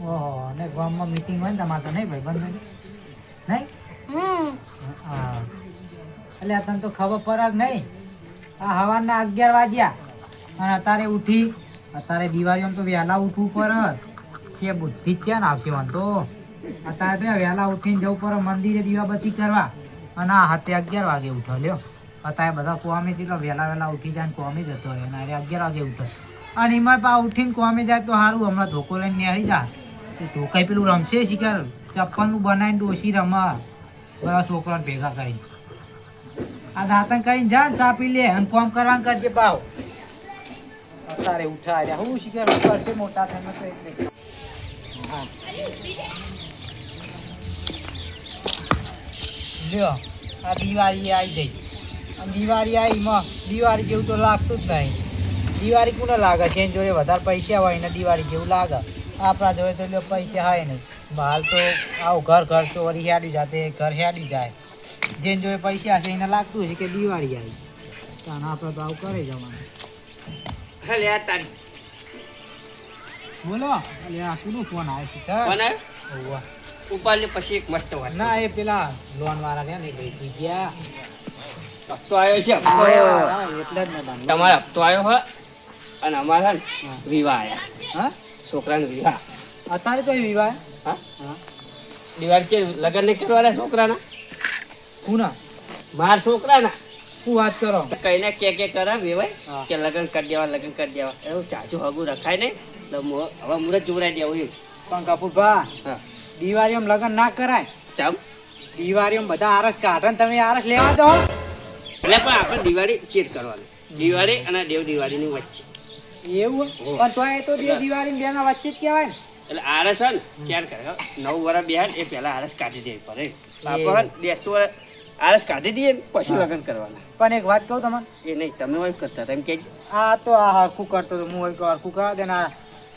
ઓહો અને ગામમાં મીટિંગ હોય ને તમારે તો નહીં ભાઈ બંધ નહીં? હા. એટલે તને તો ખબર પડે નહીં. આ હવાના અગિયાર વાગ્યા અને અત્યારે ઉઠી અત્યારે દિવાળીમાં તો વહેલા ઉઠવું પડે. છે બુદ્ધિ જ છે ને આવશે વાંધો. અત્યારે તો વહેલા ઉઠીને જવું પડે મંદિરે દીવાબત્તી કરવા. અને આ હાથે અગિયાર વાગે ઉઠો લ્યો. અત્યારે બધા કોમે છે વહેલા વહેલા ઉઠી જાય ને કોમે જતો રહે. અને અરે અગિયાર વાગે ઉઠો. અને એમાં પા ઉઠીને કોમે જાય તો સારું હમણાં ધોકો લઈને નેહરી જા. એ કઈ પેલું રમશે શિકાર? ચપ્પલનું બનાવીને ડોસી રમા બધા છોકરાને ભેગા કરી આ દાંતન કરીને જા ને ચા પી લે અને કોમ કરવાનું કરજે ભાવ અત્યારે ઉઠા રહ્યા હું શીખર કરશે મોટા થઈને તો એટલે. આ દિવાળી આવી જઈ અને દિવાળી આવી માં, દિવાળી જેવું તો લાગતું જ નહીં. દિવાળી કોને લાગે? છે જોડે વધારે પૈસા હોય ને દિવાળી જેવું લાગે. આપણા જોડે તો લ્યો પૈસા હોય નહીં. હાલ તો આવું ઘર ઘર ચોરી હેડી જાતે ઘર હેડી જાય. જેને જોડે પૈસા છે એને લાગતું હશે કે દિવાળી આવી. તાને આપણે તો આવું કરે જવાનું. હલે આ તારી. બોલો. એટલે આ કુનો ફોન આવે છે? સર કોને ઓવા. પછી એક મસ્ત વાત ના એ પેલા લોન વાળા ને લઈ ગયા હપ્તો આવ્યો છે હપ્તો. હા, એટલે જ તમને. તમારો હપ્તો આવ્યો હોય અને અમારા રીવા આવ્યા. હા? છોકરાનો વિવાહ. અત્યારે તો વિવાહ હા. હા? દિવાળી છે લગ્ન નહીં કરવાના છોકરાના? કુના? માર છોકરાના? શું વાત કરો? કઈને કે કે કરે વેવાય કે લગ્ન કરી દેવા લગ્ન કરી દેવા. એવું ચાચું હગું રખાય નહીં. એટલે હવે મુરત જોવડાઈ દેવું એમ. પણ કપૂરભા હા. દિવાળીમાં લગ્ન ના કરાય. ચાલ. દિવાળીમાં બધા આરસ કાઢે ને તમે આરસ લેવા દો એટલે પણ આપણે દિવાળી ચેટ કરવાની. દિવાળી અને દેવ દિવાળીની વચ્ચે. એવું? પણ તો એ તો દિવાળી બે ના વચ્ચે જ કહેવાય ને. એટલે આરસ હે ને ચાર કરે. નવ વર્ષ બે એ પહેલા આરસ કાઢી દેવી પડે આપણે બેસતું આરસ કાઢી દઈએ પછી લગ્ન કરવાના. પણ એક વાત કહું તમને. એ નહીં તમે હોય કરતા હતા એમ કે આ તો આ હરખું કરતો તો હું હોય હરખું કરવા દે ને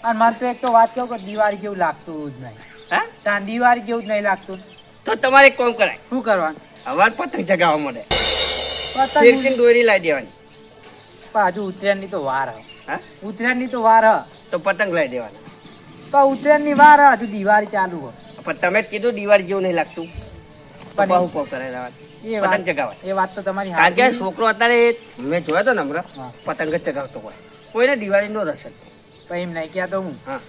અને મારે તો એક તો વાત કહું કે દિવાળી જેવું લાગતું જ નહીં. હા? ત્યાં દિવાળી જેવું જ નહીં લાગતું. તો તમારે એક કામ કરાય. શું કરવાનું? હવાર પતંગ જગાવવા મળે. પતંગ દોરી લાવી દેવાની. પાછું ઉત્તરાયણની તો વાર હ હા? ઉત્તરાયણની તો વાર હ. તો પતંગ લાવી દેવાના. તો ઉત્તરાયણની વાર હજુ દિવાળી ચાલુ હોય પણ તમે જ કીધું દિવાળી જેવું નહીં લાગતું. પણ બહુ કોક કરે. એ વાત ચગાવાય એ વાત તો તમારી કારણ કે છોકરો અત્યારે મેં જોયો તો નમ્ર પતંગ જ ચગાવતો હોય. કોઈને દિવાળીનો રસ જ. પણ એમ નહીં તો હું. હા.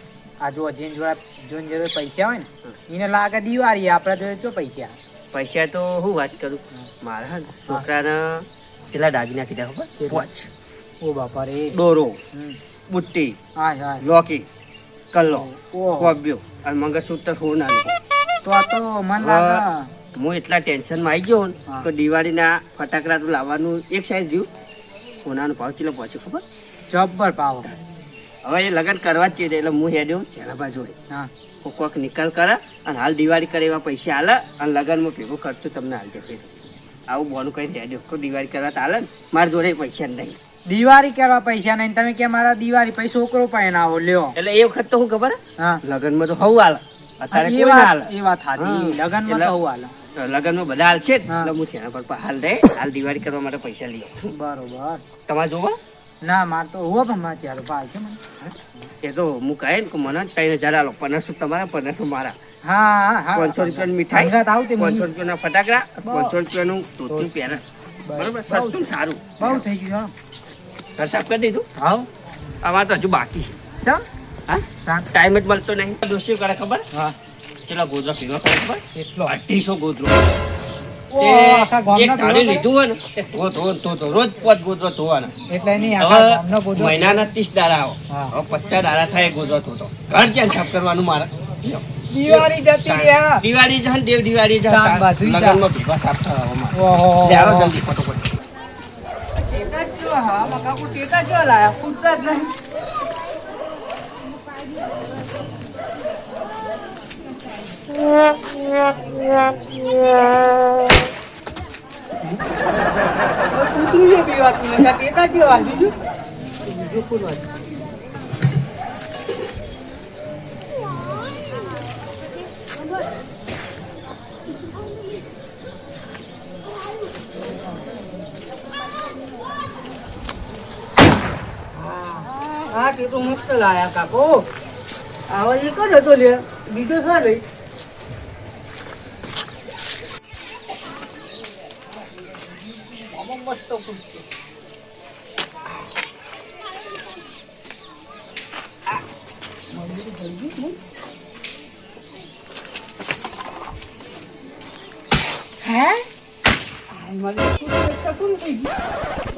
આ જો જેન જોડા જોન જોડે પૈસા હોય ને એને લાગે દિવાળી આપણા જોડે તો પૈસા. પૈસા તો હું વાત કરું? મારા છોકરાના ને કેટલા દાગીના કીધા ખબર? વોચ ઓ બાપા રે દોરો બુટ્ટી હાય હાય. લોકી કલ્લો. કોબ્યો અને મંગળસૂત્ર સોનાનું તો આ તો મન લાગે. હું એટલા ટેન્શનમાં આવી ગયો. તો દિવાળીના ફટાકડા તો લાવવાનું એક સાઈડ રહ્યું સોનાનો ભાવ ચેટલો પહોંચ્યો ખબર? જબ્બર ભાવ. હવે એ લગ્ન કરવા જ છે એટલે હું હેડ્યો જેના જોડે. હા. કોક નિકાલ કરે અને હાલ દિવાળી કરે એવા પૈસા હાલે અને લગ્નમાં ભેગો ખર્ચો તમને હાલ દે આવું બોનું કઈ હેડ્યો. દિવાળી કરવા તો હાલે ને મારા જોડે પૈસા નહીં. દિવાળી કરવા પૈસા નહીં. તમે કે મારા દિવાળી પછી છોકરો પણ આવો લ્યો. એટલે એ વખત તો શું ખબર? હે? હા લગ્નમાં તો હવું હાલ. અત્યારે કોઈ હાલ. એ વાત સાચી. હા. લગનમાં તો હું હાલે. લગ્નમાં બધા હાલ છે જ. હા. એટલે હું તેના પર પણ હાલ રે. હાલ દિવાળી કરવા માટે પૈસા લઈ બરોબર. તમારે જોવા. ના માર તો હોવા પણ મારે ચાલો પાલ છે મને. એ તો હું કહે ને કે મને ત્રણ હજાર આલો. પંદરસો તમારા પંદરસો મારા. હા હા. પાંચસો રૂપિયાની મીઠાઈ પાંચસો. રૂપિયાના ફટાકડા. પાંચસો રૂપિયાનું ધોતું પહેરે બરોબર? સસ્તું સારું. બહુ થઈ ગયું ઘર સાફ કરી દીધું? હા. અમારે તો હજુ બાકી છે. ચમ? હા? ટાઈમ જ મળતો નહીં. દોસ્તી કરે ખબર? હા. ચલો ગોદરો પીવા કરે ખબર? એટલો અઢીસો ગોદરો. મહિનાના ત્રીસ દાડા આવો. પચાસ દાડા થાય ગોદરો ધોતો. ઘર ક્યાં સાફ કરવાનું મારે? દિવાળી જતી રહ્યા. દિવાળી છે ને દેવ દિવાળી છે તાન બધુંય જા. સાફ થવા જલ્દી ફટોફટ. જ જો હા મકાકુ ટેટા જો લાયા, ફૂટતા જ નહીં. કૂતરું છે પીવાતું નથી આ ટેટા દીધું જો બીજો કોઈ વાંચી હા તે મસ્ત લાયા કાકો. આવો એક જ હતો લે. બીજો શા રહી મસ્ત ખુરશી હે? મને શું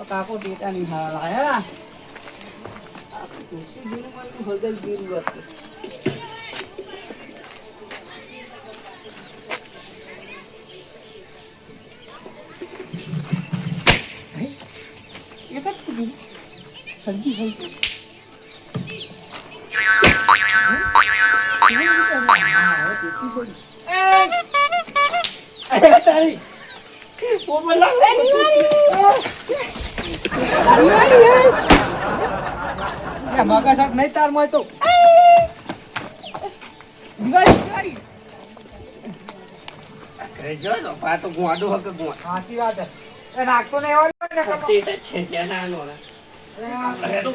કાકો નહીં લાયા. હળદર જેવું હતું એક જ હલકી હલકી. અરે તારી પોપટ લાગ યા મગા શાક નહીં તાર મોય તો. દિવાળી દિવાળી. અરે જો પા તો ગુવાડો હક ગુવા સાચી વાત એ નાખતો નહીં હોય ને કાકા. છે ત્યાં નાનો અરે તો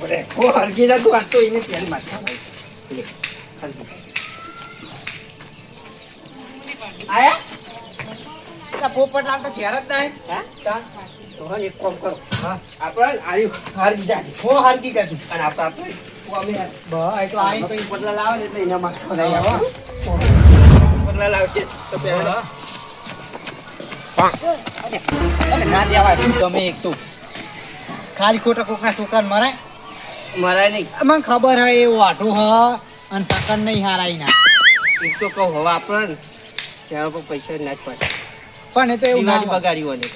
ભાઈ હરગી ના તું આટલો એને પેલી માથા ભાઈ આયા? આ પોપટલાલ તો ઘેર જ નહીં. હા? તો હવે એક કામ કરો. હા. આપણે આર્યું હરગી જાય હું હરકી જતી અને આપણે આપણે કોમે બસ તો આઈ પછી લાવે ને એટલે એના માથા નહીં આવો. આવો બદલા તો પહેલા ના દેવાય તમે એક તો ખાલી ખોટા કોકના છોકરાને મરાય મરાય નહીં. મને ખબર હે એ વાટો હ અને સકન નહીં હારાય ના. એક તો કહું હવે આપણે ત્યાં પર પૈસા ના જ પડે પણ એ તો એવું ના દિવાળી હોય.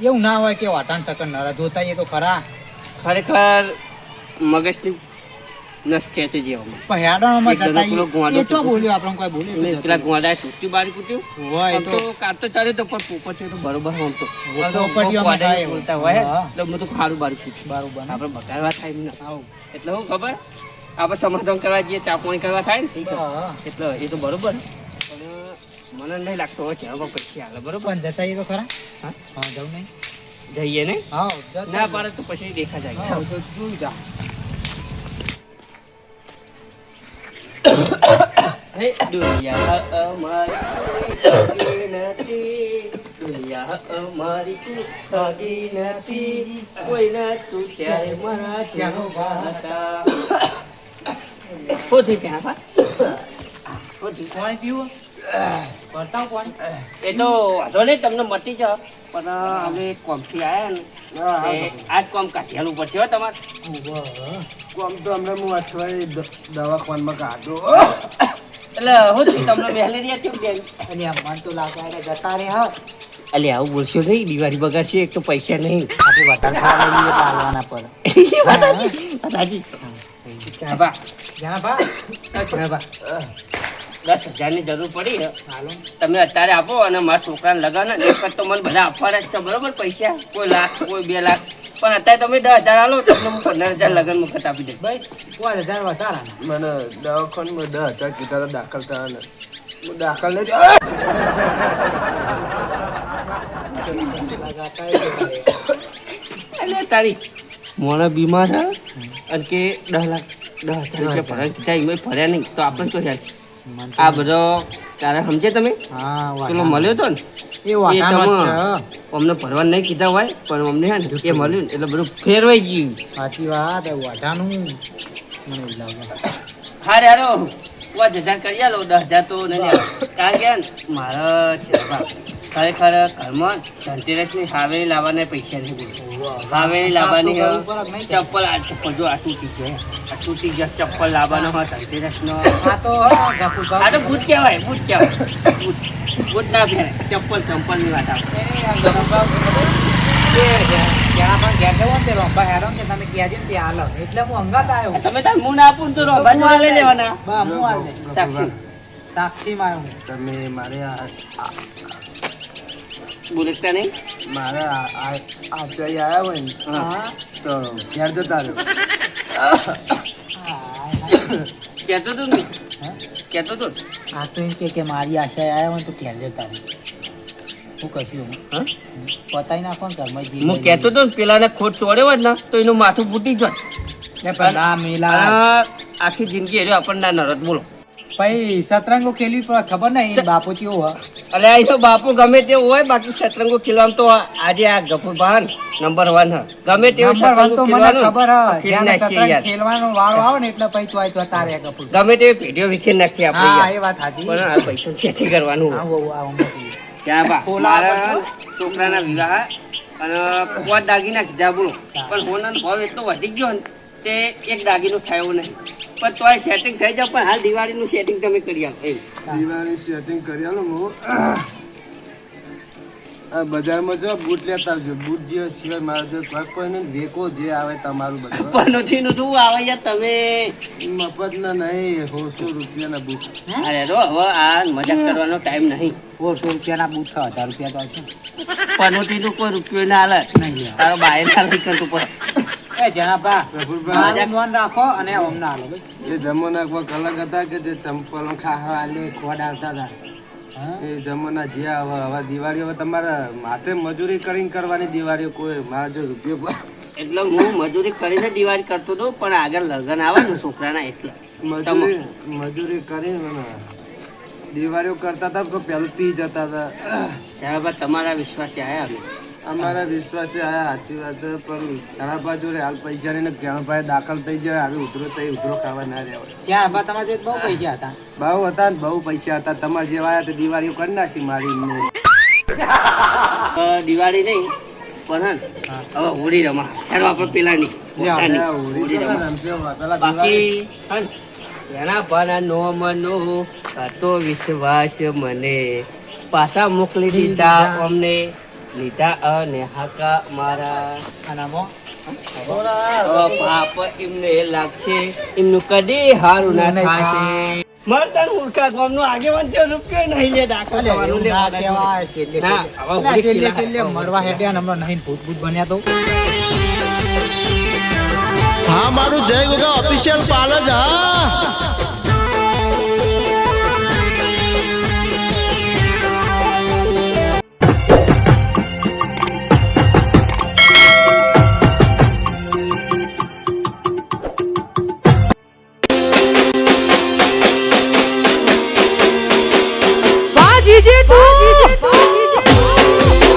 એવું ના હોય કે વાટાન સકન નરા જોતા એ તો ખરા. ખરેખર મગજની નસ ખેંચે જેવામાં. જણો જતા એ તો. બોલ્યો આપણે કોઈ બોલ્યો પેલા. ગોંડાએ તૂટ્યું બારી કૂટ્યું હોય તો તો. તો ચાલ્યો તો પણ પોપટ્યો તો બરોબર હોમ તો. ગોંડાએ બોલતા હોય. તો હું તો ખારું બારી કૂટ્યું બરોબર? આપણે બગાડવા થાય ને એટલે હું ખબર? આપણે સમાધાન કરવા જઈએ ચાપણી કરવા થાય ને. એટલે એ તો બરોબર. મને નહીં લાગતો હોય છે હવે પછી હાલે બરોબર? પણ જતા એ તો ખરા? હા? હા જવું નહીં. જઈએ ને હા ના પાડે તો પછી દેખા જાય. તો જોઈ જા. હે દુનિયા અમારી નથી દુનિયા અમારી નથી કોઈ તું ત્યારે મારા જેવો હતા હોથી ત્યાં પા હોથી પાણી પીવું ભરતાવ પાણી એ તો વાંધો નહીં તમને મટી જાવ પણ અમે કોમથી આવ્યા ને આજ કોમ કાઠિયાલું પડશે હો તમારે. કોમ તો અમને હું અઠવાડિયે દવાખાનામાં કાઢો એટલે હું તમને મેલેરિયા કેમ બેન? અને આ મન તો લાગે જતા રે હા. અલે આવું બોલશો નહીં દિવાળી બગાડશે એક તો પૈસા નહીં. આપણે વધારે ખાવા લઈએ તો હાલવાના પર વાત સાચી જાબા જાબા ચાબા દસ હજારની જરૂર પડી. તમે અત્યારે આપો અને મારા છોકરાને લગન ને એક તો મને બધા આપવાના જ છે બરોબર? પૈસા? કોઈ લાખ કોઈ બે લાખ. પણ અત્યારે તમે દસ હજાર આલો તમને હું પંદર હજાર લગન મફત આપી દઈશ. ભાઈ પાંચ હજાર વધારા મને દવાખાનામાં દસ હજાર કીધા તો દાખલ થયા ને હું દાખલ નથી. તારી મોણા બીમાર અને કે દસ લાખ દસ હજાર રૂપિયા ભરાય. કીધા એમાં ભર્યા નહીં. તો આપણે તો યાર આ બધો તારે સમજે તમે? પેલો મળ્યો તો ને? એ તમે- અમને ભરવા નહીં કીધા હોય પણ અમને હે ને એ મળ્યું ને એટલે બધું ફેરવાઈ ગયું. સાચી વાત વાઢાનું મને લાગે. હારે. હારો પાંચ હજાર કરી આલો દસ હજાર તો નહીં કારણ કે મારા છે ખરેખર ઘરમાં ધનતેરસની હાવેરી લાવવાના પૈસા નહીં બોલો હાવેરી લાવવાની? ચપ્પલ આ ચપ્પલ જો આ તૂટી છે. આ તૂટી જ ચપ્પલ લાવવાનો હોય ધનતેરસનો. આ તો આ તો બૂટ કહેવાય બૂટ કહેવાય. બૂટ બૂટ ના ફેરે ચપ્પલ ચંપલની વાત આવે. તમે કહેજો ને તે હાલો. એટલે હું અંગાત આવ્યો. તમે તાર મું ના આપું તો રોબા લઈ લેવાના. સાક્ષી. હું સાક્ષી માં તમે મારે બોલતા નહીં? મારે આ- આ- આવ્યા હોય ને તો ઘેર જતા રહ્યો કહેતો તો ને કહેતો તો. આ તો એમ કે મારી આશ્રય આવ્યા હોય તો ઘેર જતા રહ્યો હું કશું હા? પતાઈ નાખો ને ઘરમાં જે હું કહેતો તો ને પેલાને ખોટ ચોડ્યો હોય ને તો એનું માથું ફૂટી જાય ને પણ ના મેલા આખી જિંદગી એર્યો આપણને નરદ નરત બોલો. પછી સતરંગો ખેલવી પડે ખબર નહીં એ બાપુ કેવો હોય. અલે આ તો બાપુ ગમે તે હોય બાકી શતરંગો ખેલવામાં તો આજે આ ગફુરભાન નંબર વન હ. ગમે તેવો શતરંગો તો ખેલવાનું ખબર હ ખેલવાનો વારો આવે ને એટલે પછી ચોય ચોય તારે ગફુર ગમે તે પેઢીઓ વિખે નાખીએ આપણે હા એ વાત સાચી. પણ આ પૈસા છેથી કરવાનું? હા. વો, આ ઉંમર બા? મારા છોકરાના વિવાહ અને પાંચ દાગીના કીધા બોલો. પણ હોનાનો ભાવ એટલો વધી ગયો ને તે એક દાગીનો થયો નહીં. પણ તોય સેટિંગ થઈ જાવ પણ હાલ દિવાળીનું સેટિંગ તમે કરી આપો દિવાળી સેટિંગ કરી આલો હું. આ બજારમાં જો બૂટ લેતા આવજો. બૂટ જે સિવાય મારા જો કોઈ કોઈ વેકો જે આવે તમારું બધું. પનોઠીનું શું આવે યાર તમે. મફત ના નહીં સોળસો રૂપિયાના બૂટ. અરે રો હવે આ મજાક કરવાનો ટાઈમ નહીં. સોળસો રૂપિયાના બૂટ છ હજાર રૂપિયા તો હશે. પનોઠીનું કોઈ રૂપિયો ના હાલે નહીં તારો બાય ના લઈ કરતું પડે એ જણાબા મારું નોંધ રાખો અને અમને હાલો ભાઈ. એ જમાના કોઈક અલગ હતા કે જે ચંપલો ખાવા આલે ખોડ આવતા હતા. એ જમાના જે હવે હવે દિવાળી હવે તમારે માથે મજૂરી કરીને કરવાની દિવાળી કોઈ મારા જો રૂપિયો એટલે હું મજૂરી કરીને દિવાળી કરતો હતો પણ આગળ લગ્ન આવે ને છોકરાના એટલે. મજૂરી મજૂરી કરીને ને દિવાળીઓ કરતા હતા તો પેલું પી જતા હતા? સાહેબ તમારા વિશ્વાસે આવ્યા અમે. અમારા વિશ્વાસે આ સાચી વાત પણ બાજુ રે હાલ પૈસા ને ભાઈ દાખલ થઈ જાય આવી ઉધરો થઈ ઉધરો ખાવા ના રહેવાય જ્યાં બા તમારા જોડે બહુ પૈસા હતા. બહુ હતા ને બહુ પૈસા હતા. તમારે જેવા આવ્યા તો દિવાળીઓ કરી નાખી મારી દિવાળી નહીં પણ હે હવે હોળી રમા. હેરો આપણે પેલા નહીં દિવાળી- બાકી જેના ભાના નો મનો હતો વિશ્વાસ મને. પાછા મોકલી દીધા. અમને. લીધા અને હાકા મારા. હવે પાપ એમને લાગશે. એમનું કદી હારું ના નહીં થાશે. મરતા મૂર્ખા ગામનો આગેવાન તે રૂપિયો નહીં લે દાખલ અલે, લે ના જોડે. છેલ્લે છેલ્લે. છેલ્લે મરવા હેડ્યા ને નહીં ભૂત ભૂત બન્યા તો. હા મારું જય ગોગા ઓફિશિયલ પાલજ જ હા.